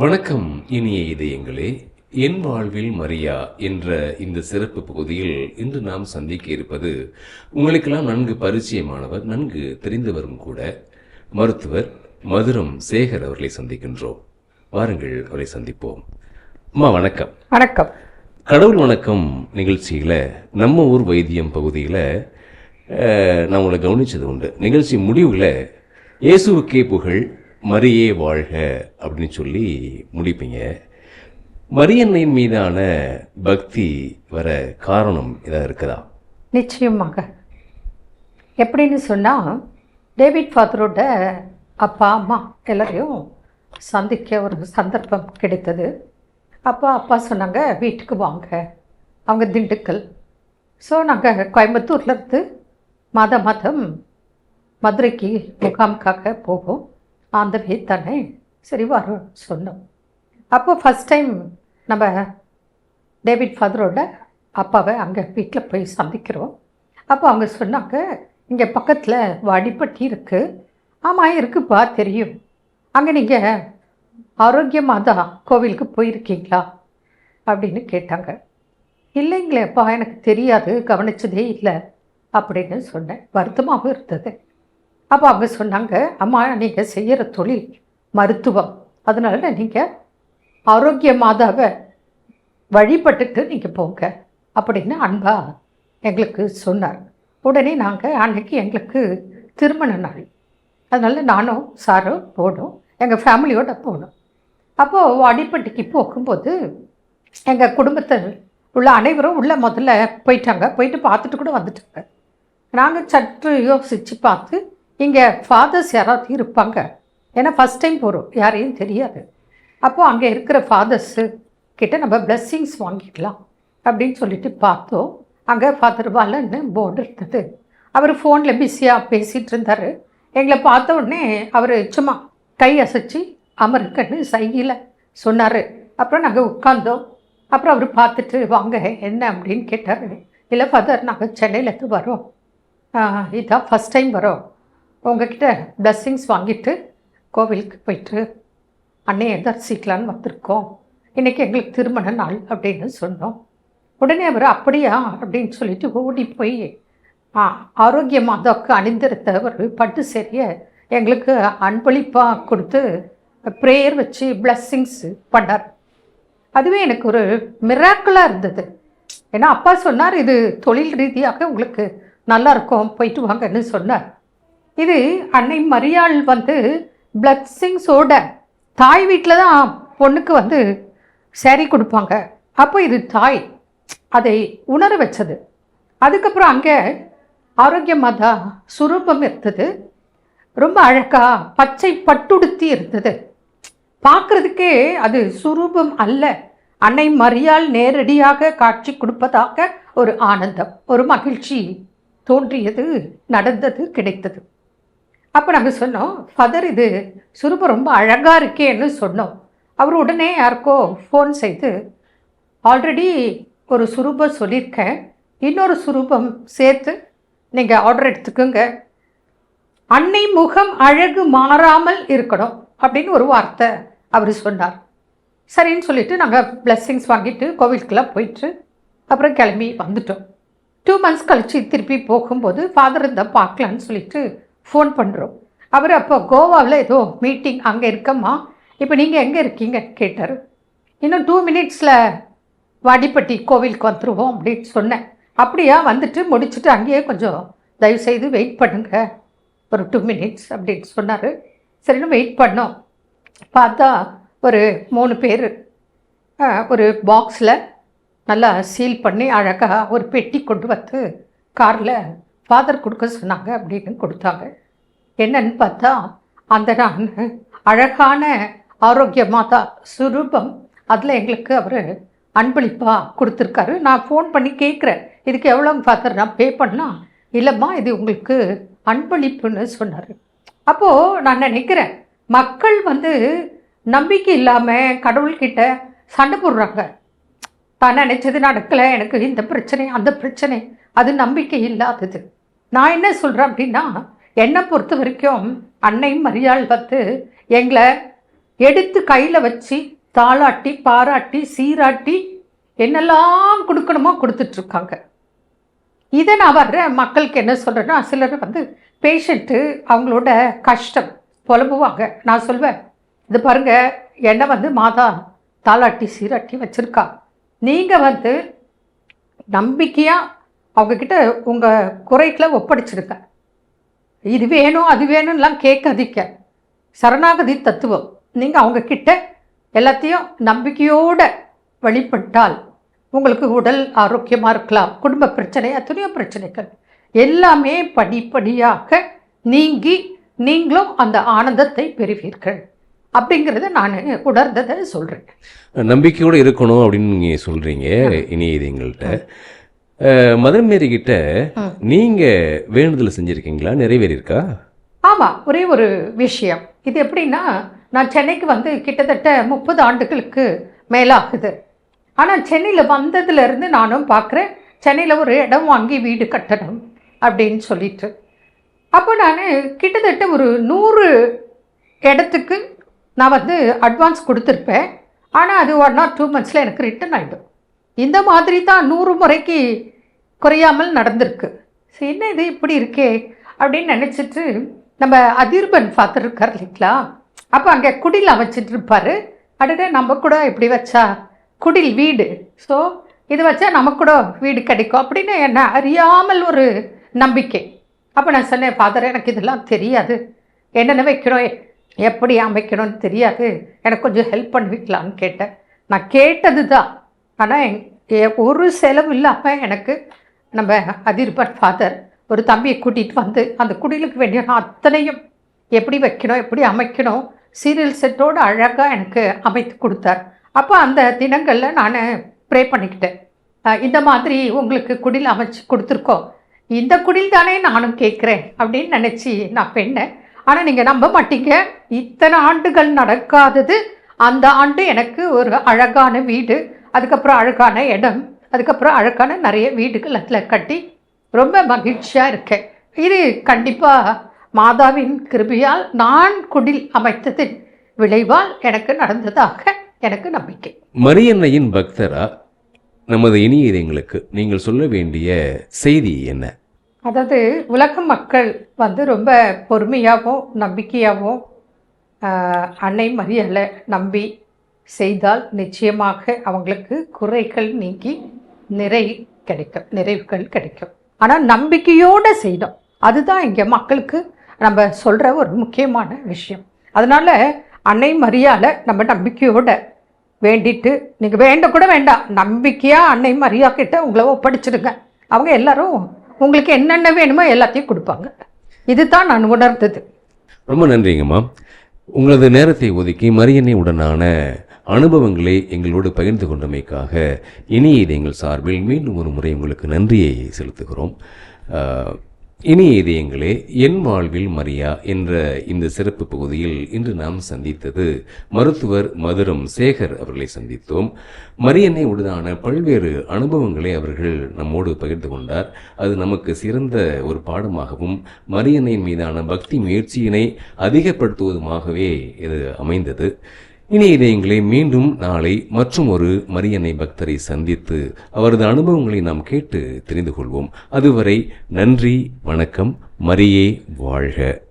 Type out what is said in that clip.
வணக்கம் இனிய இதயங்களே. என் வாழ்வில் மரியா என்ற இந்த சிறப்பு பகுதியில் இன்று நாம் சந்திக்க இருப்பது உங்களுக்கெல்லாம் நன்கு பரிச்சயமானவர் நன்கு தெரிந்தவரும் கூட மருத்துவர் மதுரம் சேகர் அவர்களை சந்திக்கின்றோம். வாருங்கள் அவரை சந்திப்போம். அம்மா வணக்கம். வணக்கம். கடவுள் வணக்கம் நிகழ்ச்சியில் நம்ம ஊர் வைத்தியம் பகுதியில் நான் உங்களை கவனிச்சது உண்டு. நிகழ்ச்சி முடிவில் இயேசுவுக்கே புகழ் மரியே வாழ்க அப்படின்னு சொல்லி முடிப்பீங்க. மரியன்னையின் மீதான பக்தி வர காரணம் இதாக இருக்குதா? நிச்சயமாக. எப்படின்னு சொன்னால் டேவிட் ஃபாதரோட அப்பா அம்மா எல்லாரையும் சந்திக்க ஒரு சந்தர்ப்பம் கிடைத்தது. அப்பா அப்பா சொன்னாங்க வீட்டுக்கு வாங்க. அவங்க திண்டுக்கல். ஸோ நாங்கள் கோயம்புத்தூர்லேருந்து மத மாதம் மதுரைக்கு முகாமுக்காக போவோம். அந்த வே தானே சரி வரோம் சொன்னோம். அப்போ ஃபஸ்ட் டைம் நம்ம டேவிட் ஃபாதரோட அப்பாவை அங்கே வீட்டில் போய் சந்திக்கிறோம். அப்போ அவங்க சொன்னாங்க இங்கே பக்கத்தில் வாடிப்பட்டி இருக்குது ஆமாம் இருக்குப்பா தெரியும். அங்கே நீங்கள் ஆரோக்கியமாக தான் கோவிலுக்கு போயிருக்கீங்களா? அப்படின்னு கேட்டாங்க. இல்லைங்களேப்பா எனக்கு தெரியாது கவனிச்சதே இல்லை. அப்படின்னு சொன்னேன். வருத்தமாகவும் இருந்தது. அப்போ அவங்க சொன்னாங்க அம்மா நீங்கள் செய்கிற தொழில் மருத்துவம். அதனால நீங்கள் ஆரோக்கிய மாதாவை வழிபட்டுட்டு நீங்கள் போங்க அப்படின்னு அன்பா எங்களுக்கு சொன்னார். உடனே நாங்கள் அன்னைக்கு எங்களுக்கு திருமண நாள். அதனால நானும் சாரும் போனோம். எங்கள் ஃபேமிலியோடு போனோம். அப்போது அடிப்பட்டிக்கு போகும்போது எங்கள் குடும்பத்தில் உள்ள அனைவரும் உள்ளே முதல்ல போயிட்டாங்க. போயிட்டு பார்த்துட்டு கூட வந்துட்டாங்க. நாங்கள் சற்று யோசித்து பார்த்து இங்கே ஃபாதர்ஸ் யாராவது இருப்பாங்க? ஏன்னா ஃபஸ்ட் டைம் போகிறோம் யாரையும் தெரியாது. அப்போது அங்கே இருக்கிற ஃபாதர்ஸு கிட்ட நம்ம பிளெஸ்ஸிங்ஸ் வாங்கிக்கலாம் அப்படின்னு சொல்லிட்டு பார்த்தோம். அங்கே ஃபாதர் வாலன்னு போர்டு இருந்தது. அவர் ஃபோனில் பிஸியாக பேசிகிட்டு இருந்தார். எங்களை பார்த்த உடனே அவர் சும்மா கை அசைச்சு அமருக்கன்னு சைகையில் சொன்னார். அப்புறம் நாங்கள் உட்காந்தோம் அப்புறம் அவர் பார்த்துட்டு வாங்க என்ன? அப்படின்னு கேட்டார். இல்லை ஃபாதர் நாங்கள் சென்னையிலேருந்து வரோம். இதுதான் இதான் ஃபஸ்ட் டைம் வரோம். உங்ககிட்ட பிளஸ்ஸிங்ஸ் வாங்கிட்டு கோவிலுக்கு போயிட்டு அன்னையை தரிசிக்கலான்னு வந்திருக்கோம். இன்றைக்கி எங்களுக்கு திருமண நாள் அப்படின்னு சொன்னோம். உடனே அவர் அப்படியா? அப்படின்னு சொல்லிட்டு ஓடி போய் ஆரோக்கிய மாதாவுக்கு அணிந்திருந்த ஒரு பட்டு சேரிய எங்களுக்கு அன்பளிப்பாக கொடுத்து ப்ரேயர் வச்சு பிளஸ்ஸிங்ஸ் பண்ணார். அதுவே எனக்கு ஒரு மிராக்கலாக இருந்தது. ஏன்னா அப்பா சொன்னார் இது தொழில் ரீதியாக உங்களுக்கு நல்லா இருக்கும் போயிட்டு வாங்கன்னு சொன்னார். இது அன்னை மரியாள் வந்து பிளட்ஸிங்ஸோட தாய் வீட்டில் தான் பொண்ணுக்கு வந்து saree கொடுப்பாங்க. அப்போ இது தாய் அதை உணர வச்சது. அதுக்கப்புறம் அங்கே ஆரோக்கியமாக தான் சுரூபம் இருந்தது. ரொம்ப அழகாக பச்சை பட்டுடுத்தி இருந்தது. பார்க்குறதுக்கே அது சுரூபம் அல்ல. அன்னை மரியாள் நேரடியாக காட்சி கொடுப்பதாக ஒரு ஆனந்தம் ஒரு மகிழ்ச்சி தோன்றியது நடந்தது கிடைத்தது. அப்போ நாங்கள் சொன்னோம் ஃபதர் இது சுரூபம் ரொம்ப அழகாக இருக்கேன்னு சொன்னோம். அவர் உடனே யாருக்கோ ஃபோன் செய்து ஆல்ரெடி ஒரு சுரூபம் சொல்லியிருக்கேன். இன்னொரு சுரூபம் சேர்த்து நீங்கள் ஆர்டர் எடுத்துக்கோங்க. அன்னை முகம் அழகு மாறாமல் இருக்கணும் அப்படின்னு ஒரு வார்த்தை அவர் சொன்னார். சரின்னு சொல்லிவிட்டு நாங்கள் blessings வாங்கிட்டு கோவிலுக்கெல்லாம் போயிட்டு அப்புறம் கிளம்பி வந்துட்டோம். டூ மந்த்ஸ் கழித்து திருப்பி போகும்போது ஃபாதர் இருந்தால் பார்க்கலான்னு சொல்லிட்டு ஃபோன் பண்ணுறோம் அவர் அப்போ கோவாவில் ஏதோ மீட்டிங் அங்கே இருக்கம்மா. இப்போ நீங்கள் எங்கே இருக்கீங்கன்னு கேட்டார். இன்னும் டூ மினிட்ஸில் வாடிப்பட்டி கோவிலுக்கு வந்துடுவோம் அப்படின்னு சொன்னேன். அப்படியா வந்துட்டு முடிச்சுட்டு அங்கேயே கொஞ்சம் தயவுசெய்து வெயிட் பண்ணுங்க. ஒரு டூ மினிட்ஸ் அப்படின்னு சொன்னார். சரின்னு வெயிட் பண்ணோம். பார்த்தா ஒரு மூணு பேர் ஒரு பாக்ஸில் நல்லா சீல் பண்ணி அழகாக ஒரு பெட்டி கொண்டு வந்து காரில் ஃபாதர் கொடுக்க சொன்னாங்க அப்படின்னு கொடுத்தாங்க. என்னன்னு பார்த்தா அந்த நான் அழகான ஆரோக்கியமாக தான் சுரூபம் அதில் எங்களுக்கு அவர் அன்பளிப்பாக கொடுத்துருக்காரு. நான் ஃபோன் பண்ணி கேட்குறேன் இதுக்கு எவ்வளோங்க ஃபாதர் நான் பே பண்ணலாம் இல்லைம்மா இது உங்களுக்கு அன்பளிப்புன்னு சொன்னார். அப்போது நான் நினைக்கிறேன் மக்கள் வந்து நம்பிக்கை இல்லாமல் கடவுள்கிட்ட சண்டை போடுறாங்க. நான் நினச்சது நடக்கலை எனக்கு இந்த பிரச்சனை அந்த பிரச்சனை அது நம்பிக்கை இல்லாதது. நான் என்ன சொல்கிறேன் அப்படின்னா என்னை பொறுத்த வரைக்கும் அன்னை மரியாள் வந்து எங்களை எடுத்து கையில் வச்சு தாளாட்டி பாராட்டி சீராட்டி என்னெல்லாம் கொடுக்கணுமோ கொடுத்துட்ருக்காங்க. இதை நான் வர்ற மக்களுக்கு என்ன சொல்கிறேன்னா சிலர் வந்து பேஷண்ட்டு அவங்களோட கஷ்டம் புலம்புவாங்க. நான் சொல்வேன் இது பாருங்கள் என்னை வந்து மாதா தாளாட்டி சீராட்டி வச்சுருக்கா. நீங்கள் வந்து நம்பிக்கையாக அவங்கக்கிட்ட உங்கள் குறைகளை ஒப்படைச்சிருக்க. இது வேணும் அது வேணும்லாம் கேட்காதீங்க. சரணாகதி தத்துவம். நீங்கள் அவங்கக்கிட்ட எல்லாத்தையும் நம்பிக்கையோட வழிபட்டால் உங்களுக்கு உடல் ஆரோக்கியமாக இருக்கலாம். குடும்ப பிரச்சனை எத்தனையோ பிரச்சனைகள். எல்லாமே படிப்படியாக நீங்கி நீங்களும் அந்த ஆனந்தத்தை பெறுவீர்கள். அப்படிங்கிறத நான் உணர்ந்ததை சொல்கிறேன் நம்பிக்கையோடு இருக்கணும் அப்படின்னு நீங்கள் சொல்கிறீங்க இனி இது எங்கள்கிட்ட மதர் மேரி கிட்ட நீங்கள் வேண்டுதல் செஞ்சுருக்கீங்களா? நிறைவேறியிருக்கா? ஆமாம் ஒரே ஒரு விஷயம். இது எப்படின்னா நான் சென்னைக்கு வந்து கிட்டத்தட்ட முப்பது ஆண்டுகளுக்கு மேலாகுது. ஆனால் சென்னையில் வந்ததுலேருந்து நானும் பார்க்குறேன் சென்னையில் ஒரு இடம் வாங்கி வீடு கட்டணும் அப்படின்னு சொல்லிட்டு. அப்போ நான் கிட்டத்தட்ட ஒரு நூறு இடத்துக்கு நான் வந்து அட்வான்ஸ் கொடுத்துருப்பேன். ஆனால் அது ஒன் ஆர் டூ மந்த்ஸில் எனக்கு ரிட்டர்ன் ஆகிடும் இந்த மாதிரி தான் நூறு முறைக்கு குறையாமல் நடந்திருக்கு. சரி என்ன இது இப்படி இருக்கே? அப்படின்னு நினச்சிட்டு நம்ம அதிர்பன் ஃபாதர் இருக்கார் இல்லைங்களா? அப்போ அங்கே குடில் அமைச்சிட்டு இருப்பார். அடுத்த நம்ம கூட இப்படி வச்சா குடில் வீடு. ஸோ இது வச்சா நமக்கு கூட வீடு கிடைக்கும் அப்படின்னு என்ன அறியாமல் ஒரு நம்பிக்கை. அப்போ நான் சொன்னேன் ஃபாதர் எனக்கு இதெல்லாம் தெரியாது. என்னென்ன வைக்கணும் எப்படி அமைக்கணும்னு தெரியாது. எனக்கு கொஞ்சம் ஹெல்ப் பண்ணுவீங்களான்னு கேட்டேன். நான் கேட்டது தான் ஆனால் ஒரு செலவு இல்லாமல் எனக்கு நம்ம அதிர்பன் ஃபாதர் ஒரு தம்பியை கூட்டிகிட்டு வந்து அந்த குடிலுக்கு வேண்டிய அத்தனையும் எப்படி வைக்கணும் எப்படி அமைக்கணும் சீரியல் செட்டோடு அழகாக எனக்கு அமைத்து கொடுத்தார். அப்போ அந்த தினங்களில் நான் ப்ரே பண்ணிக்கிட்டேன். இந்த மாதிரி உங்களுக்கு குடில் அமைச்சு கொடுத்துருக்கோம். இந்த குடில் தானே நானும் கேட்குறேன் அப்படின்னு நினச்சி நான் பெண்ணேன் ஆனால் நீங்கள் நம்ப மாட்டீங்க. இத்தனை ஆண்டுகள் நடக்காதது. அந்த ஆண்டு எனக்கு ஒரு அழகான வீடு. அதுக்கப்புறம் அழகான இடம் அதுக்கப்புறம் அழகான நிறைய வீடுகள் அதில் கட்டி ரொம்ப மகிழ்ச்சியாக இருக்கேன். இது கண்டிப்பாக மாதாவின் கிருபையால் நான் குடில் அமைத்ததின் விளைவால் எனக்கு நடந்ததாக எனக்கு நம்பிக்கை. மரியன்னையின் பக்தரா? நமது இனிய இதயங்களுக்கு நீங்கள் சொல்ல வேண்டிய செய்தி என்ன? அதாவது உலக மக்கள் வந்து ரொம்ப பொறுமையாகவும் நம்பிக்கையாகவும் அன்னை மரியாதை நம்பி செய்தால் நிச்சயமாக அவங்களுக்கு குறைகள் நீங்கி நிறை கிடைக்கும் நிறைவுகள் கிடைக்கும். ஆனால் நம்பிக்கையோடு செய்யணும் அதுதான் இங்கே மக்களுக்கு நம்ம சொல்கிற ஒரு முக்கியமான விஷயம். அதனால் அன்னை மரியாதை நம்ம நம்பிக்கையோட வேண்டிட்டு நீங்கள் வேண்ட கூட வேண்டாம். நம்பிக்கையாக அன்னை மரியா கிட்ட உங்களை ஒப்படைச்சிடுங்க. அவங்க எல்லாரும் உங்களுக்கு என்னென்ன வேணுமோ எல்லாத்தையும் கொடுப்பாங்க. இதுதான் நான் உணர்ந்தது. ரொம்ப நன்றிங்கம்மா உங்களது நேரத்தை ஒதுக்கி மரியன்னை உடனான அனுபவங்களை எங்களோடு பகிர்ந்து கொண்டமைக்காக இனிய இதயங்கள் சார்பில் மீண்டும் ஒரு முறை உங்களுக்கு நன்றியை செலுத்துகிறோம். இனிய இதயங்களே என் வாழ்வில் மரியா என்ற இந்த சிறப்பு பகுதியில் இன்று நாம் சந்தித்தது மருத்துவர் மதுரம் சேகர் அவர்களை சந்தித்தோம். மரியனை உடனான பல்வேறு அனுபவங்களை அவர்கள் நம்மோடு பகிர்ந்து கொண்டார். அது நமக்கு சிறந்த ஒரு பாடமாகவும் மரியன்னையின் மீதான பக்தி முயற்சியினை அதிகப்படுத்துவதுமாகவே இது அமைந்தது. இனி இதயங்களை மீண்டும் நாளை மற்றும் ஒரு மரியன்னை பக்தரை சந்தித்து அவரது அனுபவங்களை நாம் கேட்டு தெரிந்து கொள்வோம். அதுவரை நன்றி வணக்கம் மரியே வாழ்க.